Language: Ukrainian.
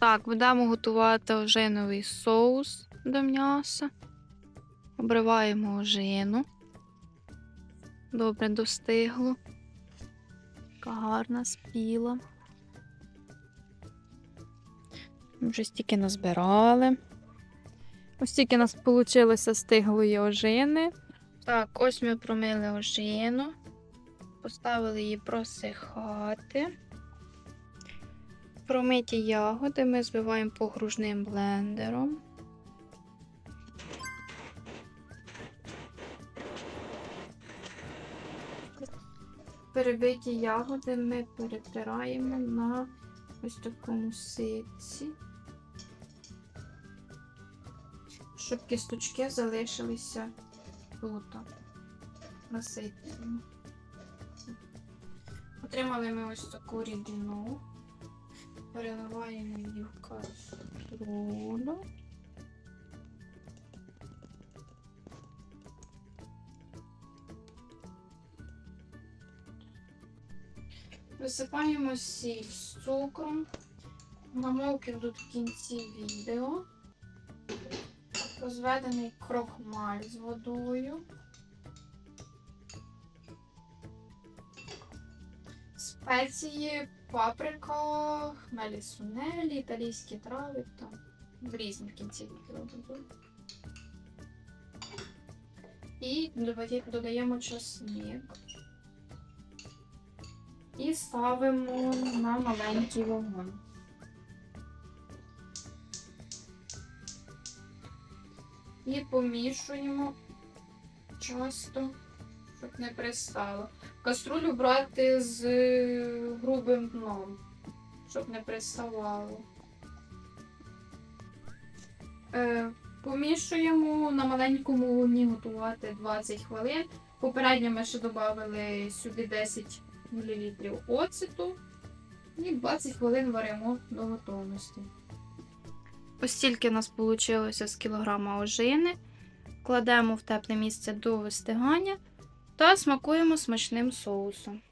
Так, будемо готувати ожиновий соус до м'яса. Обриваємо ожину. Добре достигло. Така гарна спіла. Вже стільки назбирали. Ось стільки нас вийшло стиглої ожини. Так, ось ми промили ожину, поставили її просихати. Промиті ягоди ми збиваємо погружним блендером. Перебиті ягоди ми перетираємо на ось такому ситці, щоб кісточки залишилися тут, на. Отримали ми ось таку рідину. Переливаємо її в каструлю. Висипаємо сіль з цукром. Намовки будуть в кінці відео. Розведений крохмаль з водою. Спеції, паприка, хмелі сунелі, італійські трави там в різних кінці відео. І додає- додаємо чесник. І ставимо на маленький вогонь. І помішуємо часто, щоб не пристало. Каструлю брати з грубим дном, щоб не приставало. Е, помішуємо на маленькому вогні готувати 20 хвилин. Попередньо ми ще додали сюди 10 мл оцету і 20 хвилин варимо до готовності. Ось стільки у нас вийшло з кілограма ожини. Кладемо в тепле місце до вистигання та смакуємо смачним соусом.